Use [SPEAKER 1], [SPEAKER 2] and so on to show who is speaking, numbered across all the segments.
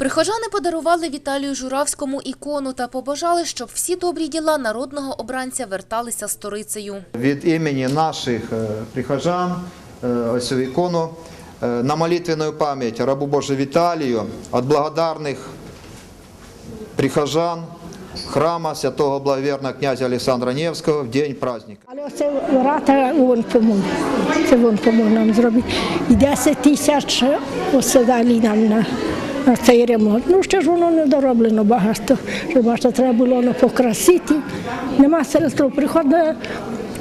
[SPEAKER 1] Прихожани подарували Віталію Журавському ікону та побажали, щоб всі добрі діла народного обранця верталися сторицею.
[SPEAKER 2] Від імені наших е, прихожан е, ось цю ікону е, на молитвенную пам'ять рабу Божию Віталію від благодарних прихожан храма святого благоверного князя Олександра Невського в день праздника.
[SPEAKER 3] Але оце врата він помог. Це він помог нам зробити. І 10 тисяч оце дали нам на, на цей ремонт. Ну ще ж воно не дороблено багато. Що багато треба було воно покрасити. Нема серед того приходу.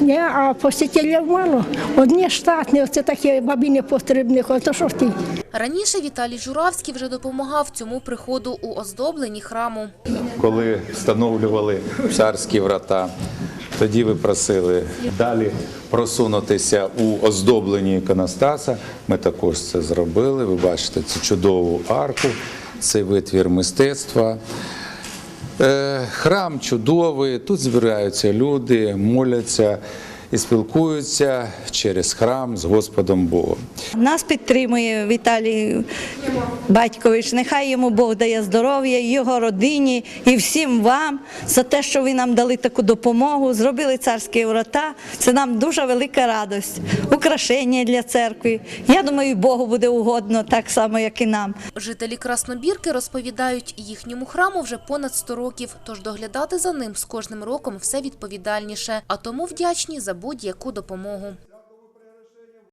[SPEAKER 3] Ні, а посетителів мало. Одні штатні, оце такі бабі не потрібні, ото що ті.
[SPEAKER 1] Раніше Віталій Журавський вже допомагав цьому приходу у оздобленні храму.
[SPEAKER 4] коли встановлювали царські врата. Тоді ви просили далі просунутися у оздобленні іконостаса. Ми також це зробили. Ви бачите цю чудову арку, цей витвір мистецтва. Е, Храм чудовий, тут збираються люди, моляться і спілкуються через храм з Господом Богом.
[SPEAKER 5] Нас підтримує Віталій Батькович. Нехай йому Бог дає здоров'я, його родині і всім вам за те, що ви нам дали таку допомогу. Зробили царські врата. Це нам дуже велика радость, украшення для церкви. Я думаю, Богу буде угодно, так само, як і нам.
[SPEAKER 1] Жителі Краснобірки розповідають, їхньому храму вже понад 100 років, тож доглядати за ним з кожним роком все відповідальніше, а тому вдячні за будь-яку допомогу.